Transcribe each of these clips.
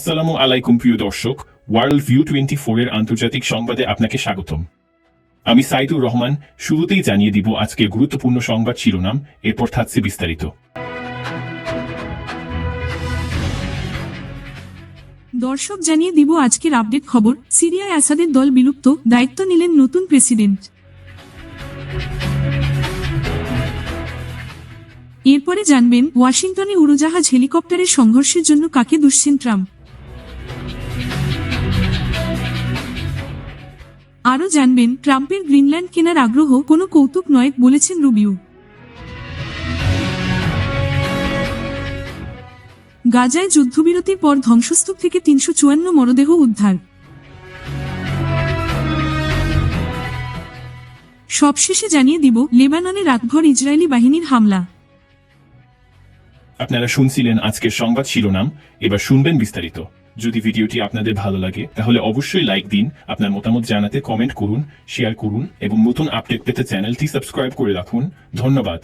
আসসালামু আলাইকুম, প্রিয় দর্শক। ওয়ার্ল্ড ভিউ টোয়েন্টি এর আন্তর্জাতিক সংবাদে আপনাকে স্বাগতম। আমি সাইদুর রহমান, শুরুতেই জানিয়ে দিব আজকের গুরুত্বপূর্ণ সংবাদ শিরোনাম, এরপর থাকছে বিস্তারিত। দর্শক, জানিয়ে দিব আজকের আপডেট খবর। সিরিয়ায় আসাদের দল বিলুপ্ত, দায়িত্ব নিলেন নতুন প্রেসিডেন্ট। এরপরে জানবেন, ওয়াশিংটনে উড়োজাহাজ হেলিকপ্টারের সংঘর্ষের জন্য কাকে দুষছেন ট্রাম্প। আরও জানবেন, ট্রাম্পের গ্রিনল্যান্ড কেনার আগ্রহ কোনো কৌতুক নয় বলেছেন রুবিউ গাজায় যুদ্ধবিরতির পর ধ্বংসস্তূপ থেকে তিনশো চুয়ান্ন মরদেহ উদ্ধার। সবশেষে জানিয়ে দিব, লেবাননে রাতভর ইসরায়েলি বাহিনীর হামলা। আপনারা শুনছিলেন আজকের সংবাদ শিরোনাম, এবার শুনবেন বিস্তারিত। যদি ভিডিওটি আপনাদের ভালো লাগে, তাহলে অবশ্যই লাইক দিন, আপনার মতামত জানাতে কমেন্ট করুন শেয়ার করুন, এবং নতুন আপডেট পেতে চ্যানেলটি সাবস্ক্রাইব করে রাখুন। ধন্যবাদ।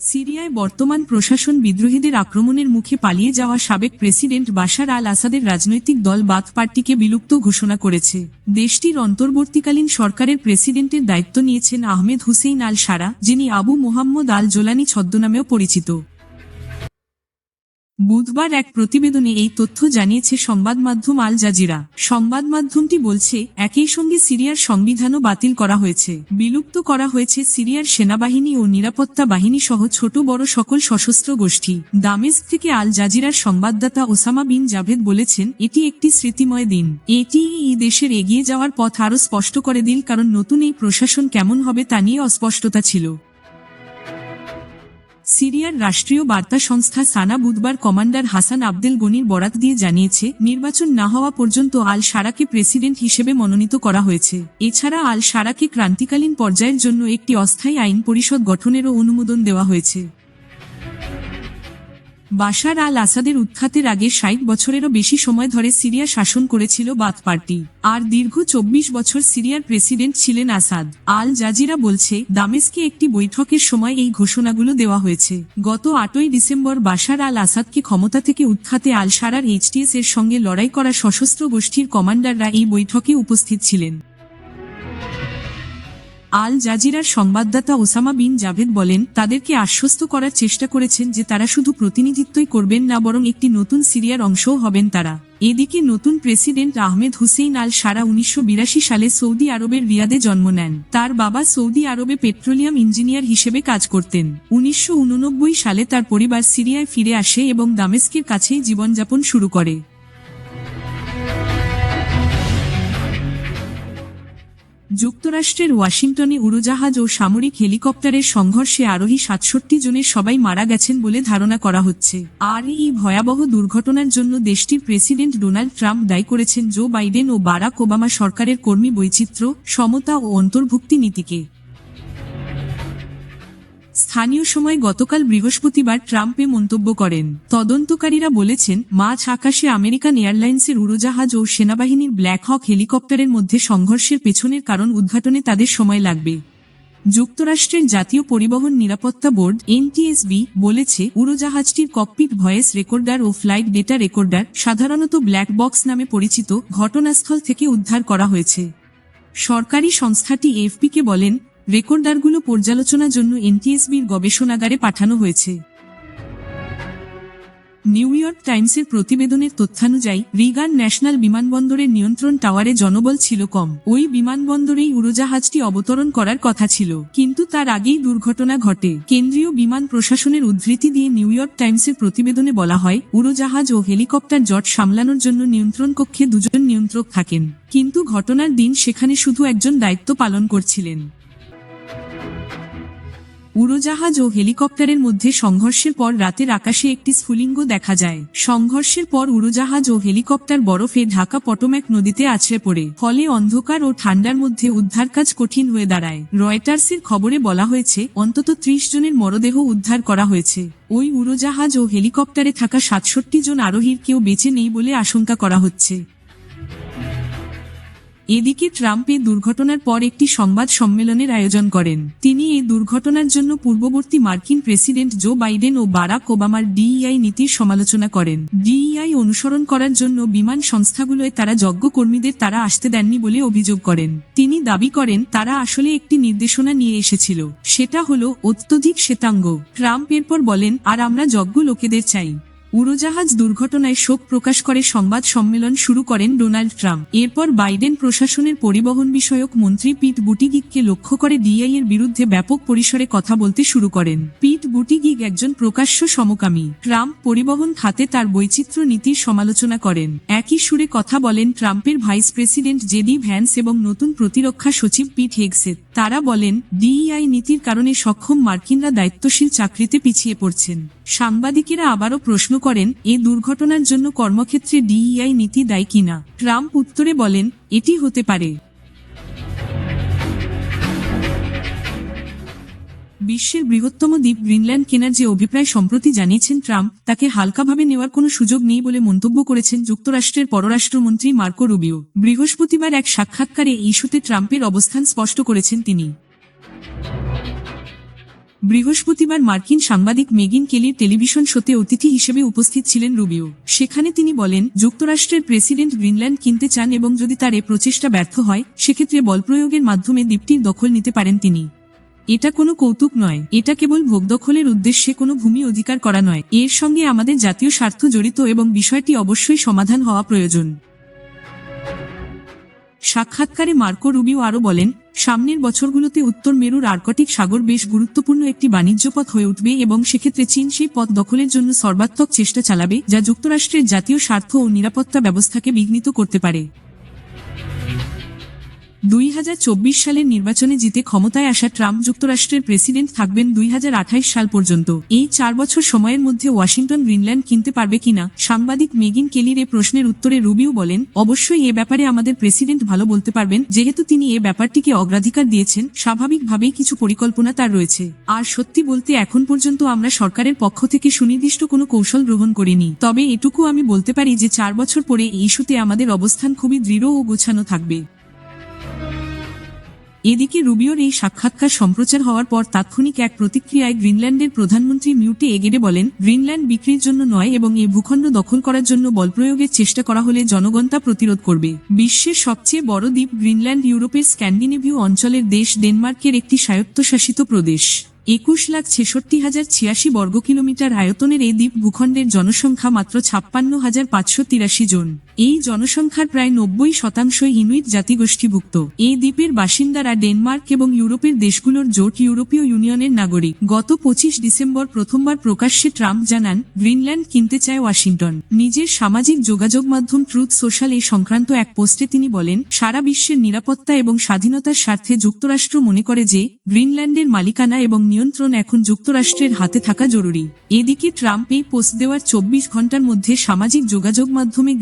সিরিয়ায় বর্তমান প্রশাসন বিদ্রোহীদের আক্রমণের মুখে পালিয়ে যাওয়া সাবেক প্রেসিডেন্ট বাশার আল আসাদের রাজনৈতিক দল বাথ পার্টিকে বিলুপ্ত ঘোষণা করেছে। দেশটির অন্তর্বর্তীকালীন সরকারের প্রেসিডেন্টের দায়িত্ব নিয়েছেন আহমেদ হুসেইন আল সারা যিনি আবু মোহাম্মদ আল জোলানি ছদ্মনামেও পরিচিত। বুধবার এক প্রতিবেদনে এই তথ্য জানিয়েছে সংবাদ মাধ্যম আল জাজিরা। সংবাদ মাধ্যমটি বলছে, একই সঙ্গে সিরিয়ার সংবিধানও বাতিল করা হয়েছে। বিলুপ্ত করা হয়েছে সিরিয়ার সেনাবাহিনী ও নিরাপত্তা বাহিনী সহ ছোট বড় সকল সশস্ত্র গোষ্ঠী। দামেস্ক থেকে আল জাজিরার সংবাদদাতা ওসামা বিন জাভেদ বলেছেন, এটি একটি স্মৃতিময় দিন। এটি এই দেশের এগিয়ে যাওয়ার পথ আরও স্পষ্ট করে দিল কারণ নতুন এই প্রশাসন কেমন হবে তা নিয়ে অস্পষ্টতা ছিল। সিরিয়ার রাষ্ট্রীয় বার্তা সংস্থা সানা বুধবার কমান্ডার হাসান আবদেল গনির বরাত দিয়ে জানিয়েছে, নির্বাচন না হওয়া পর্যন্ত আল সারাকে প্রেসিডেন্ট হিসেবে মনোনীত করা হয়েছে। এছাড়া আল সারাকে ক্রান্তিকালীন পর্যায়ের জন্য একটি অস্থায়ী আইন পরিষদ গঠনেরও অনুমোদন দেওয়া হয়েছে। বাশার আল আসাদের উৎখাতের আগে ষাট বছরেরও বেশি সময় ধরে সিরিয়া শাসন করেছিল বাথ পার্টি। আর দীর্ঘ চব্বিশ বছর সিরিয়ার প্রেসিডেন্ট ছিলেন আসাদ। আল জাজিরা বলছে, দামেস্কে একটি বৈঠকের সময় এই ঘোষণাগুলো দেওয়া হয়েছে। গত আটই ডিসেম্বর বাশার আল আসাদকে ক্ষমতা থেকে উৎখাতে আল সারার এইচটিএস এর সঙ্গে লড়াই করা সশস্ত্র গোষ্ঠীর কমান্ডাররা এই বৈঠকে উপস্থিত ছিলেন। আল জাজিরার সংবাদদাতা ওসামা বিন জাভেদ বলেন, তাদেরকে আশ্বস্ত করার চেষ্টা করেছেন যে তারা শুধু প্রতিনিধিত্বই করবেন না, বরং একটি নতুন সিরিয়ার অংশও হবেন তারা। এদিকে নতুন president Ahmed Hussein al Sharaa উনিশশো বিরাশি সালে সৌদি আরবের রিয়াদে জন্ম নেন। তার বাবা সৌদি আরবে পেট্রোলিয়াম ইঞ্জিনিয়ার হিসেবে কাজ করতেন। উনিশশো উননব্বই সালে তার পরিবার সিরিয়ায় ফিরে আসে এবং দামেস্কের কাছেই জীবনযাপন শুরু করে। যুক্তরাষ্ট্রের ওয়াশিংটনে উড়োজাহাজ ও সামরিক হেলিকপ্টারের সংঘর্ষে আরোহী সাতষট্টি জনের সবাই মারা গেছেন বলে ধারণা করা হচ্ছে। আর এই ভয়াবহ দুর্ঘটনার জন্য দেশটির প্রেসিডেন্ট ডোনাল্ড ট্রাম্প দায়ী করেছেন জো বাইডেন ও বারাক ওবামা সরকারের কর্মী বৈচিত্র্য, সমতা ও অন্তর্ভুক্তি নীতিকে। স্থানীয় সময় গতকাল বৃহস্পতিবার ট্রাম্পে মন্তব্য করেন। তদন্তকারীরা বলেছেন, মাঝ আকাশে আমেরিকান এয়ারলাইন্সের উড়োজাহাজ ও সেনাবাহিনীর ব্ল্যাক হক হেলিকপ্টারের মধ্যে সংঘর্ষের পেছনের কারণ উদ্ঘাটনে তাদের সময় লাগবে। যুক্তরাষ্ট্রের জাতীয় পরিবহন নিরাপত্তা বোর্ড, এনটিএসবি, বলেছে, উড়োজাহাজটির ককপিট ভয়েস রেকর্ডার ও ফ্লাইট ডেটা রেকর্ডার, সাধারণত ব্ল্যাক বক্স নামে পরিচিত, ঘটনাস্থল থেকে উদ্ধার করা হয়েছে। সরকারি সংস্থাটি এফপিকে বলেন রেকর্ডারগুলো পর্যালোচনার জন্য এনটিএসবির গবেষণাগারে পাঠানো হয়েছে। নিউ ইয়র্ক টাইমসের প্রতিবেদনের তথ্যানুযায়ী, রিগান ন্যাশনাল বিমানবন্দরের নিয়ন্ত্রণ টাওয়ারে জনবল ছিল কম। ওই বিমানবন্দরেই উড়োজাহাজটি অবতরণ করার কথা ছিল। কিন্তু তার আগেই দুর্ঘটনা ঘটে। কেন্দ্রীয় বিমান প্রশাসনের উদ্ধৃতি দিয়ে নিউ ইয়র্ক টাইমসের প্রতিবেদনে বলা হয়, উড়োজাহাজ ও হেলিকপ্টার জট সামলানোর জন্য নিয়ন্ত্রণ কক্ষে দুজন নিয়ন্ত্রক থাকেন। কিন্তু ঘটনার দিন সেখানে শুধু একজন দায়িত্ব পালন করছিলেন। উড়োজাহাজ ও হেলিকপ্টারের মধ্যে সংঘর্ষের পর রাতের আকাশে একটি স্ফুলিঙ্গ দেখা যায়। সংঘর্ষের পর উড়োজাহাজ ও হেলিকপ্টার বরফে ঢাকা পটোম্যাক নদীতে আছড়ে পড়ে। ফলে অন্ধকার ও ঠান্ডার মধ্যে উদ্ধার কাজ কঠিন হয়ে দাঁড়ায়। রয়টার্সের খবরে বলা হয়েছে, অন্তত ত্রিশ জনের মরদেহ উদ্ধার করা হয়েছে। ওই উড়োজাহাজ ও হেলিকপ্টারে থাকা সাতষট্টি জন আরোহীর কেউ বেঁচে নেই বলে আশঙ্কা করা হচ্ছে। এদিকে ট্রাম্প এই দুর্ঘটনার পর একটি সংবাদ সম্মেলনের আয়োজন করেন। তিনি এই দুর্ঘটনার জন্য পূর্ববর্তী মার্কিন প্রেসিডেন্ট জো বাইডেন ও বারাক ওবামার ডিইআই নীতির সমালোচনা করেন। ডিইআই অনুসরণ করার জন্য বিমান সংস্থাগুলোয় তারা যজ্ঞ কর্মীদের তারা আসতে দেননি বলে অভিযোগ করেন। তিনি দাবি করেন, তারা আসলে একটি নির্দেশনা নিয়ে এসেছিল। সেটা হলো অত্যধিক শ্বেতাঙ্গ। ট্রাম্প এরপর বলেন, আর আমরা যজ্ঞ লোকেদের চাই। উড়োজাহাজ দুর্ঘটনায় শোক প্রকাশ করে সংবাদ সম্মেলন শুরু করেন ডোনাল্ড ট্রাম্প। এরপর বাইডেন প্রশাসনের পরিবহন বিষয়ক মন্ত্রী পিট বুটিগিগকে লক্ষ্য করে ডিআই এর বিরুদ্ধে ব্যাপক পরিসরে কথা বলতে শুরু করেন। পিট বুটিগিগ একজন প্রকাশ্য সমকামী। ট্রাম্প পরিবহন খাতে তার বৈচিত্র্য নীতির সমালোচনা করেন। একই সুরে কথা বলেন ট্রাম্পের ভাইস প্রেসিডেন্ট জেডি ভ্যান্স এবং নতুন প্রতিরক্ষা সচিব পিট হেগসেট তারা বলেন ডিইআই নীতির কারণে সক্ষম মার্কিনরা দায়িত্বশীল চাকরিতে পিছিয়ে পড়ছেন। সাংবাদিকেরা আবারও প্রশ্ন করেন, এ দুর্ঘটনার জন্য কর্মক্ষেত্রে ডিইআই নীতি দায়ী কিনা? ট্রাম্প উত্তরে বলেন, এটি হতে পারে। বিশ্বের বৃহত্তম দ্বীপ গ্রিনল্যান্ড কেনার যে অভিপ্রায় সম্প্রতি জানিয়েছেন ট্রাম্প, তাকে হালকাভাবে নেওয়ার কোনো সুযোগ নেই বলে মন্তব্য করেছেন যুক্তরাষ্ট্রের পররাষ্ট্রমন্ত্রী মার্কো রুবিও। বৃহস্পতিবার এক সাক্ষাৎকারে ইস্যুতে ট্রাম্পের অবস্থান স্পষ্ট করেছেন তিনি। বৃহস্পতিবার মার্কিন সাংবাদিক মেগিন কেলির টেলিভিশন শোতে অতিথি হিসেবে উপস্থিত ছিলেন রুবিও। সেখানে তিনি বলেন, যুক্তরাষ্ট্রের প্রেসিডেন্ট গ্রিনল্যান্ড কিনতে চান এবং যদি তার এ প্রচেষ্টা ব্যর্থ হয়, সেক্ষেত্রে বলপ্রয়োগের মাধ্যমে দ্বীপটির দখল নিতে পারেন তিনি। এটা কোনো কৌতুক নয়, এটা কেবল ভোগদখলের উদ্দেশ্যে কোনো ভূমি অধিকার করা নয়। এর সঙ্গে আমাদের জাতীয় স্বার্থ জড়িত এবং বিষয়টি অবশ্যই সমাধান হওয়া প্রয়োজন। সাক্ষাৎকারে মার্কো রুবিও আরও বলেন, সামনের বছরগুলোতে উত্তর মেরুর আর্কটিক সাগর বেশ গুরুত্বপূর্ণ একটি বাণিজ্য পথ হয়ে উঠবে এবং সেক্ষেত্রে চীন সেই পথ দখলের জন্য সর্বাত্মক চেষ্টা চালাবে, যা যুক্তরাষ্ট্রের জাতীয় স্বার্থ ও নিরাপত্তা ব্যবস্থাকে বিঘ্নিত করতে পারে। দুই হাজার চব্বিশ সালের নির্বাচনে জিতে ক্ষমতায় আসা ট্রাম্প যুক্তরাষ্ট্রের প্রেসিডেন্ট থাকবেন দুই হাজার আঠাশ সাল পর্যন্ত। এই চার বছর সময়ের মধ্যে ওয়াশিংটন গ্রিনল্যান্ড কিনতে পারবে কিনা, সাংবাদিক মেগিন কেলির এ প্রশ্নের উত্তরে রুবিও বলেন, অবশ্যই এ ব্যাপারে আমাদের প্রেসিডেন্ট ভালো বলতে পারবেন, যেহেতু তিনি এ ব্যাপারটিকে অগ্রাধিকার দিয়েছেন, স্বাভাবিকভাবেই কিছু পরিকল্পনা তার রয়েছে। আর সত্যি বলতে এখন পর্যন্ত আমরা সরকারের পক্ষ থেকে সুনির্দিষ্ট কোনো কৌশল গ্রহণ করিনি। তবে এটুকু আমি বলতে পারি যে চার বছর পরে এই ইস্যুতে আমাদের অবস্থান খুবই দৃঢ় ও গোছানো থাকবে। এদিকে রুবিওর এই সাক্ষাৎকার সম্প্রচার হওয়ার পর তাৎক্ষণিক এক প্রতিক্রিয়ায় গ্রিনল্যান্ডের প্রধানমন্ত্রী মিউটে এগেডে বলেন, গ্রিনল্যান্ড বিক্রির জন্য নয় এবং এই ভূখণ্ড দখল করার জন্য বল প্রয়োগের চেষ্টা করা হলে জনগণ তা প্রতিরোধ করবে। বিশ্বের সবচেয়ে বড় দ্বীপ গ্রিনল্যান্ড ইউরোপের স্ক্যান্ডিনেভীয় অঞ্চলের দেশ ডেনমার্কের একটি স্বায়ত্তশাসিত প্রদেশ। একুশ লাখ ছেষট্টি হাজার ছিয়াশি বর্গ কিলোমিটার আয়তনের এই দ্বীপ ভূখণ্ডের জনসংখ্যা মাত্র ছাপ্পান্ন হাজার পাঁচশো তিরাশি জন। এই জনসংখ্যার প্রায় নব্বই শতাংশই ইনুইট জাতিগোষ্ঠীভুক্ত। এই দ্বীপের বাসিন্দারা ডেনমার্ক এবং ইউরোপের দেশগুলোর জোট ইউরোপীয় ইউনিয়নের নাগরিক। গত পঁচিশ ডিসেম্বর প্রথমবার প্রকাশ্যে ট্রাম্প জানান, গ্রিনল্যান্ড কিনতে চায় ওয়াশিংটন। নিজের সামাজিক যোগাযোগ মাধ্যম ট্রুথ সোশ্যাল এই সংক্রান্ত এক পোস্টে তিনি বলেন, সারা বিশ্বের নিরাপত্তা এবং স্বাধীনতার স্বার্থে যুক্তরাষ্ট্র মনে করে যে, গ্রিনল্যান্ডের মালিকানা এবং নিয়ন্ত্রণ এখন যুক্তরাষ্ট্রের হাতে থাকা জরুরি। এদিকে ট্রাম্প এই পোস্ট দেওয়ার চব্বিশ ঘণ্টার মধ্যে সামাজিক যোগাযোগ মাধ্যমে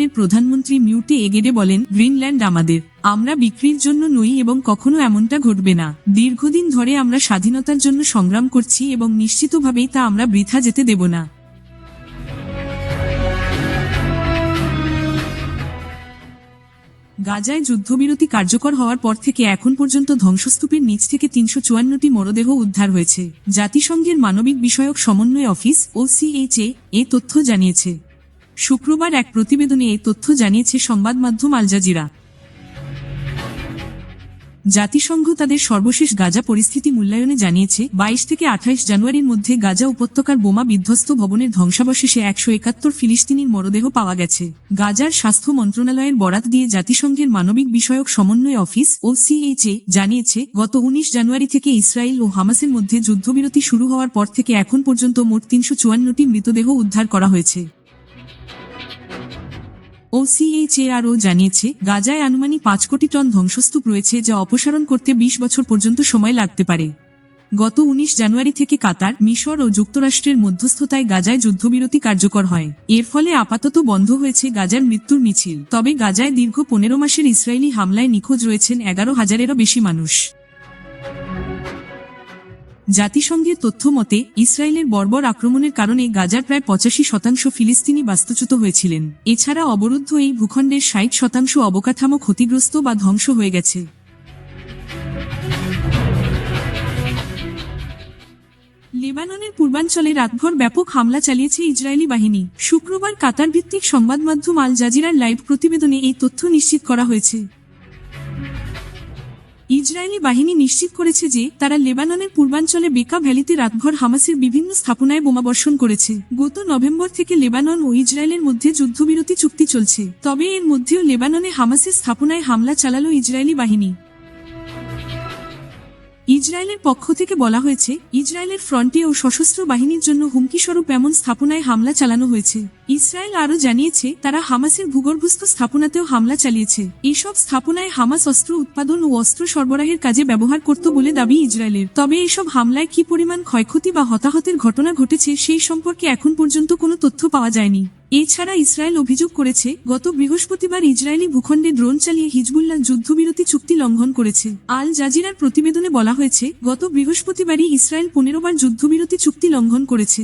গ্রিনল্যান্ডের প্রধানমন্ত্রী মিউটে এগেডে বলেন, গ্রিনল্যান্ড আমাদের। আমরা বিক্রির জন্য নই এবং কখনো এমনটা ঘটবে না। দীর্ঘদিন ধরে আমরা স্বাধীনতার জন্য সংগ্রাম করছি এবং নিশ্চিতভাবেই তা আমরা বৃথা যেতে দেব না। গাজায় যুদ্ধবিরতি কার্যকর হওয়ার পর থেকে এখন পর্যন্ত ধ্বংসস্তূপের নিচ থেকে তিনশো চুয়ান্নটি মরদেহ উদ্ধার হয়েছে। জাতিসংঘের মানবিক বিষয়ক সমন্বয় অফিস ও সিএইচএ এ তথ্য জানিয়েছে। শুক্রবার এক প্রতিবেদনে এই তথ্য জানিয়েছে সংবাদ মাধ্যম আল জাজিরা। জাতিসংঘ তাদের সর্বশেষ গাজা পরিস্থিতি মূল্যায়নে জানিয়েছে, বাইশ থেকে আঠাইশ জানুয়ারির মধ্যে গাজা উপত্যকার বোমা বিধ্বস্ত ভবনের ধ্বংসাবশেষে একশো একাত্তর ফিলিস্তিনির মরদেহ পাওয়া গেছে। গাজার স্বাস্থ্য মন্ত্রণালয়ের বরাত দিয়ে জাতিসংঘের মানবিক বিষয়ক সমন্বয় অফিস ও সিএইচএ জানিয়েছে, গত উনিশ জানুয়ারি থেকে ইসরায়েল ও হামাসের মধ্যে যুদ্ধবিরতি শুরু হওয়ার পর থেকে এখন পর্যন্ত মোট তিনশো চুয়ান্নটি মৃতদেহ উদ্ধার করা হয়েছে। ওসিএইচএআরও জানিয়েছে, গাজায় আনুমানিক পাঁচ কোটি টন ধ্বংসস্তূপ রয়েছে যা অপসারণ করতে ২০ বছর পর্যন্ত সময় লাগতে পারে। গত উনিশ জানুয়ারি থেকে কাতার, মিশর ও যুক্তরাষ্ট্রের মধ্যস্থতায় গাজায় যুদ্ধবিরতি কার্যকর হয়। এর ফলে আপাতত বন্ধ হয়েছে গাজার মৃত্যুর মিছিল। তবে গাজায় দীর্ঘ পনেরো মাসের ইসরায়েলি হামলায় নিখোঁজ রয়েছেন এগারো হাজারেরও বেশি মানুষ। জাতিসংঘের তথ্য মতে ইসরায়েলের বর্বর আক্রমণের কারণে গাজার প্রায় পঁচাশি শতাংশ ফিলিস্তিনি বাস্তুচ্যুত হয়েছিলেন। এছাড়া অবরুদ্ধ এই ভূখণ্ডের ষাট শতাংশ অবকাঠামো ক্ষতিগ্রস্ত বা ধ্বংস হয়ে গেছে। লেবাননের পূর্বাঞ্চলে রাতভর ব্যাপক হামলা চালিয়েছে ইসরায়েলি বাহিনী। শুক্রবার কাতার ভিত্তিক সংবাদ মাধ্যম আল জাজিরার লাইভ প্রতিবেদনে এই তথ্য নিশ্চিত করা হয়েছে। ইসরায়েলি বাহিনী নিশ্চিত করেছে যে তারা লেবাননের পূর্বাঞ্চলে বেকা ভ্যালিতে রাতভর হামাসের বিভিন্ন স্থাপনায় বোমাবর্ষণ করেছে। গত নভেম্বর থেকে লেবানন ও ইসরায়েলের মধ্যে যুদ্ধবিরতি চুক্তি চলছে। তবে এর মধ্যেও লেবাননে হামাসের স্থাপনায় হামলা চালালো ইসরায়েলি বাহিনী। ইসরায়েলের পক্ষ থেকে বলা হয়েছে ইসরায়েলের ফ্রন্টে ও সশস্ত্র বাহিনীর জন্য হুমকিস্বরূপ এমন স্থাপনায় হামলা চালানো হয়েছে। ইসরায়েল আরও জানিয়েছে, তারা হামাসের ভূগর্ভস্থ স্থাপনাতেও হামলা চালিয়েছে। এসব স্থাপনায় হামাস অস্ত্র উৎপাদন ও অস্ত্র সরবরাহের কাজে ব্যবহার করত বলে দাবি ইসরায়েলের তবে এসব হামলায় কি পরিমাণ ক্ষয়ক্ষতি বা হতাহতের ঘটনা ঘটেছে সেই সম্পর্কে এখন পর্যন্ত কোনো তথ্য পাওয়া যায়নি। এছাড়া ইসরায়েল অভিযোগ করেছে, গত বৃহস্পতিবার ইসরায়েলি ভূখণ্ডে ড্রোন চালিয়ে হিজবুল্লাহ যুদ্ধবিরতি চুক্তি লঙ্ঘন করেছে। আল জাজিরার প্রতিবেদনে বলা হয়েছে, গত বৃহস্পতিবারই ইসরায়েল পনেরোবার যুদ্ধবিরতি চুক্তি লঙ্ঘন করেছে।